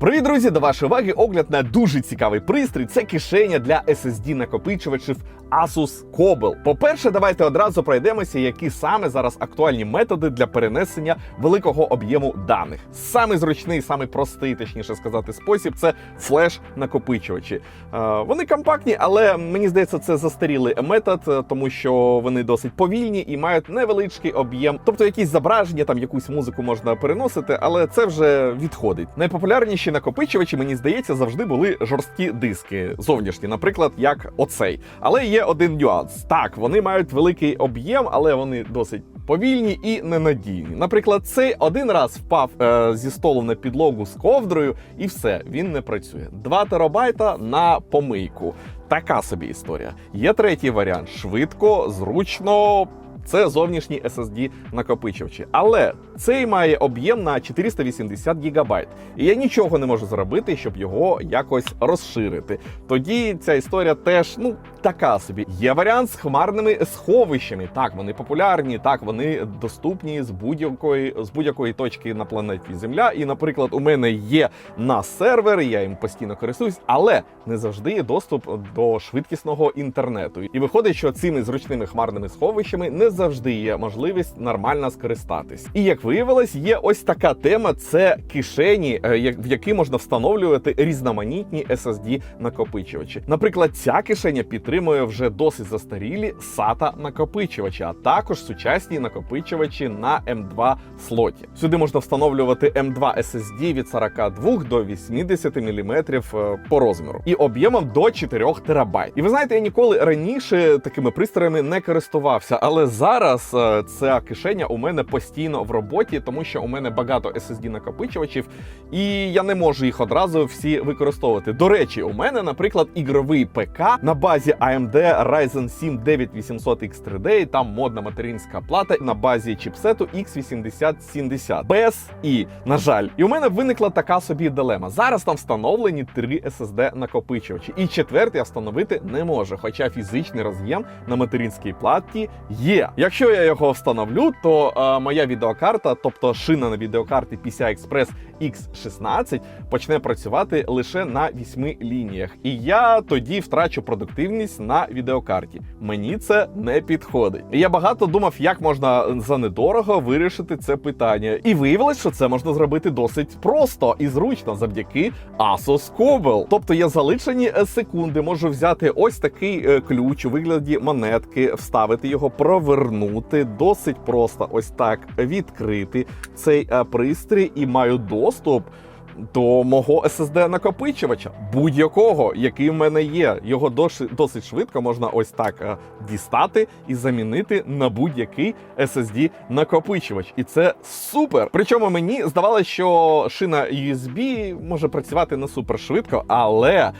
Привіт, друзі! До вашої уваги огляд на дуже цікавий пристрій. Це кишеня для SSD накопичувачів Asus Cobble. По-перше, давайте одразу пройдемося, які саме зараз актуальні методи для перенесення великого об'єму даних. Самий зручний, самий простий, точніше сказати, спосіб це флеш-накопичувачі. Е, вони компактні, але мені здається, це застарілий метод, е, тому що вони досить повільні і мають невеличкий об'єм. Тобто, якісь зображення, там якусь музику можна переносити, але це вже відходить. Найпопулярніші накопичувачі, мені здається, завжди були жорсткі диски зовнішні, наприклад, як оцей. Але є один нюанс. Так, вони мають великий об'єм, але вони досить повільні і ненадійні. Наприклад, цей один раз впав е, зі столу на підлогу з ковдрою, і все, він не працює. 2 терабайта на помийку. Така собі історія. Є третій варіант: швидко, зручно. Це зовнішні SSD накопичувачі. Але цей має об'єм на 480 гігабайт. І я нічого не можу зробити, щоб його якось розширити. Тоді ця історія теж ну така собі. Є варіант з хмарними сховищами. Так, вони популярні, так вони доступні з будь-якої з будь-якої точки на планеті Земля. І, наприклад, у мене є на сервер, я їм постійно користуюсь, але не завжди є доступ до швидкісного інтернету. І виходить, що цими зручними хмарними сховищами не завжди є можливість нормально скористатись. І як виявилось, є ось така тема: це кишені, е, в які можна встановлювати різноманітні SSD накопичувачі. Наприклад, ця кишеня підтримує вже досить застарілі SATA накопичувачі, а також сучасні накопичувачі на M2 слоті. Сюди можна встановлювати M2 SSD від 42 до 80 мм по розміру і об'ємом до 4 терабайт. І ви знаєте, я ніколи раніше такими пристроями не користувався, але зараз е, ця кишеня у мене постійно в роботі, тому що у мене багато SSD накопичувачів, і я не можу їх одразу всі використовувати. До речі, у мене, наприклад, ігровий ПК на базі AMD Ryzen 7 9800 X3D, там модна материнська плата на базі чіпсету X8070 без і, на жаль, і у мене виникла така собі дилема. Зараз там встановлені три SSD накопичувачі, і четвертий я встановити не можу, хоча фізичний роз'єм на материнській платі є. Якщо я його встановлю, то е, моя відеокарта, тобто шина на відеокарті PCI Express X16, почне працювати лише на 8 лініях. І я тоді втрачу продуктивність на відеокарті. Мені це не підходить. Я багато думав, як можна за недорого вирішити це питання. І виявилось, що це можна зробити досить просто і зручно завдяки Asus Cobble. Тобто я за лишені е, секунди можу взяти ось такий е, ключ у вигляді монетки, вставити його, провернути досить просто ось так відкрити цей е, пристрій і маю доступ. До мого SSD накопичувача будь-якого, який в мене є, його досить, швидко можна ось так е, дістати і замінити на будь-який SSD накопичувач. І це супер. Причому мені здавалося, що шина USB може працювати не супер швидко, але, е,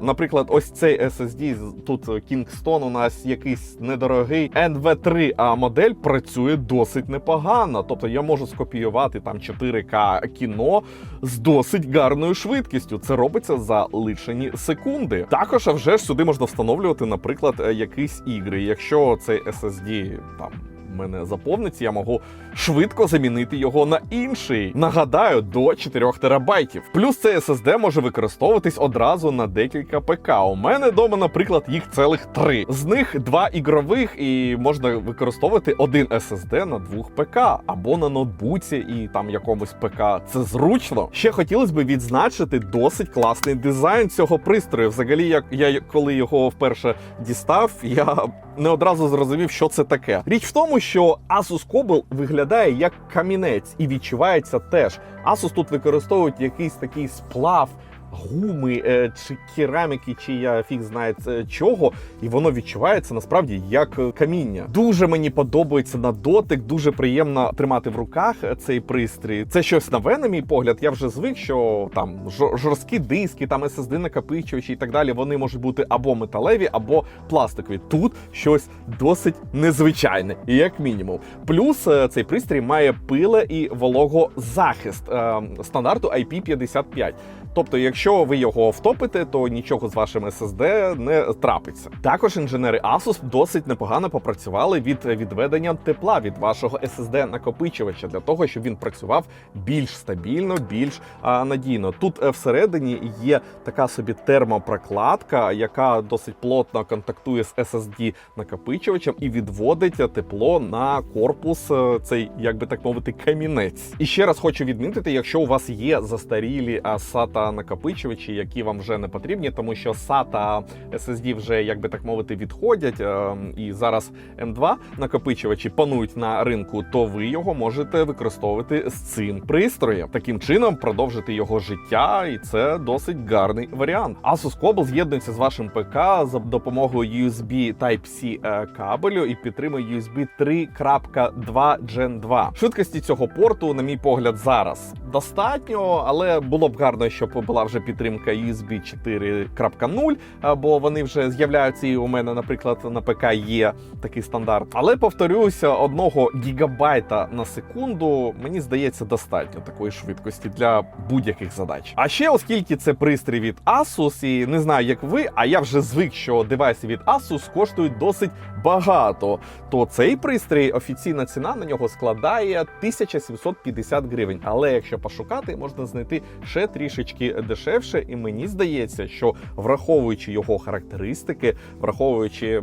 наприклад, ось цей SSD тут Kingston у нас якийсь недорогий NV3 а модель працює досить непогано. Тобто я можу скопіювати там 4К кіно з досить гарною швидкістю. Це робиться за лишені секунди. Також а вже ж сюди можна встановлювати, наприклад, е, якісь ігри. Якщо цей SSD там. Мене заповниться, я можу швидко замінити його на інший. Нагадаю, до 4 терабайтів. Плюс цей SSD може використовуватись одразу на декілька ПК. У мене вдома, наприклад, їх цілих три. З них два ігрових, і можна використовувати один SSD на двох ПК або на ноутбуці і там якомусь ПК. Це зручно. Ще хотілося б відзначити досить класний дизайн цього пристрою. Взагалі, як я коли його вперше дістав, я не одразу зрозумів, що це таке. Річ в тому, що Asus Cobble виглядає як камінець і відчувається теж. Asus тут використовують якийсь такий сплав. Гуми е, чи кераміки, чи я фіг знає це чого, і воно відчувається насправді як е, каміння. Дуже мені подобається на дотик, дуже приємно тримати в руках е, цей пристрій. Це щось нове, на мій погляд. Я вже звик, що там жорсткі диски, там SSD накопичувачі і так далі. Вони можуть бути або металеві, або пластикові. Тут щось досить незвичайне, як мінімум. Плюс е, цей пристрій має пиле і вологозахист е, стандарту IP55. Тобто, якщо ви його втопите, то нічого з вашим SSD не трапиться. Також інженери Asus досить непогано попрацювали від відведення тепла від вашого SSD накопичувача для того, щоб він працював більш стабільно, більш а, надійно. Тут е, всередині є така собі термопрокладка, яка досить плотно контактує з SSD накопичувачем і відводить тепло на корпус, е, цей, як би так мовити, камінець. І ще раз хочу відмітити, якщо у вас є застарілі а, SATA накопичувачі, які вам вже не потрібні, тому що SATA SSD вже, як би так мовити, відходять. е, І зараз M2 накопичувачі панують на ринку, то ви його можете використовувати з цим пристроєм. Таким чином продовжити його життя, і це досить гарний варіант. Asus Cobalt з'єднується з вашим ПК за допомогою USB Type-C е, кабелю і підтримує USB 3.2 Gen 2. Швидкості цього порту, на мій погляд, зараз достатньо, але було б гарно, щоб була вже підтримка USB 4.0, е, бо вони вже з'являються і у мене, наприклад, на ПК є такий стандарт. Але повторюся, одного гігабайта на секунду мені здається достатньо такої швидкості для будь-яких задач. А ще, оскільки це пристрій від Asus, і не знаю, як ви, а я вже звик, що девайси від Asus коштують досить багато. То цей пристрій офіційна ціна на нього складає 1750 гривень. Але якщо пошукати, можна знайти ще трішечки дешевше, і мені здається, що враховуючи його характеристики, враховуючи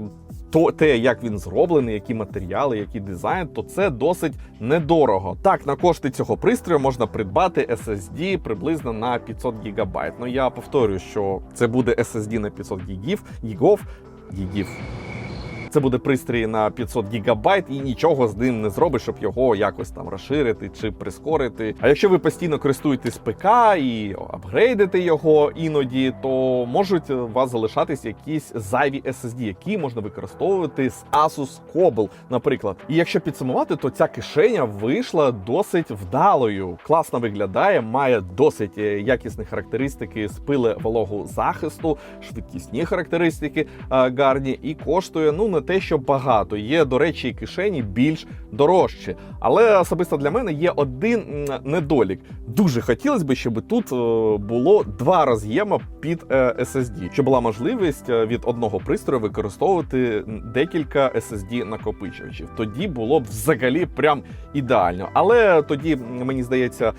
то те, як він зроблений, які матеріали, який дизайн, то це досить недорого. Так, на кошти цього пристрою можна придбати SSD приблизно на 500 гігабайт. Ну я повторюю, що це буде SSD на 500 гігів, гігов, гігів. Це буде пристрій на 500 гігабайт, і нічого з ним не зробиш, щоб його якось там розширити чи прискорити. А якщо ви постійно користуєтесь ПК і апгрейдите його іноді, то можуть у вас залишатись якісь зайві SSD, які можна використовувати з Asus Cobalt, наприклад. І якщо підсумувати, то ця кишеня вийшла досить вдалою. Класно виглядає, має досить е, якісні характеристики з пиле вологу захисту, швидкісні характеристики е, гарні, і коштує ну не те, що багато. Є, до речі, і кишені більш дорожчі. Але особисто для мене є один недолік. Дуже хотілося б, щоб тут е, було два роз'єма під е, SSD, щоб була можливість е, від одного пристрою використовувати декілька SSD накопичувачів. Тоді було б взагалі прям ідеально. Але тоді мені здається,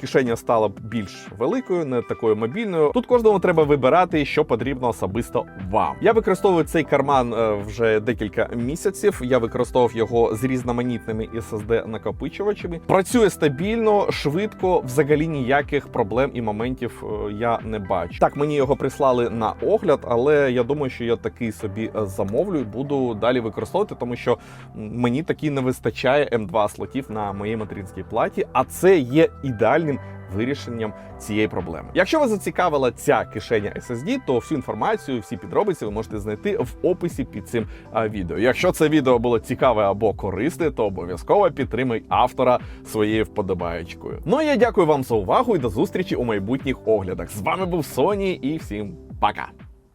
кишеня стала б більш великою, не такою мобільною. Тут кожному треба вибирати, що потрібно особисто вам. Я використовую цей карман е, декілька місяців. Я використовував його з різноманітними SSD накопичувачами. Працює стабільно, швидко, взагалі ніяких проблем і моментів е, я не бачу. Так, мені його прислали на огляд, але я думаю, що я такий собі е, замовлю і буду далі використовувати, тому що мені таки не вистачає M2 слотів на моїй материнській платі, а це є ідеальним вирішенням цієї проблеми. Якщо вас зацікавила ця кишеня SSD, то всю інформацію, всі підробиці ви можете знайти в описі під цим відео. Якщо це відео було цікаве або корисне, то обов'язково підтримай автора своєю вподобаєчкою. Ну я дякую вам за увагу і до зустрічі у майбутніх оглядах. З вами був Соні і всім пока!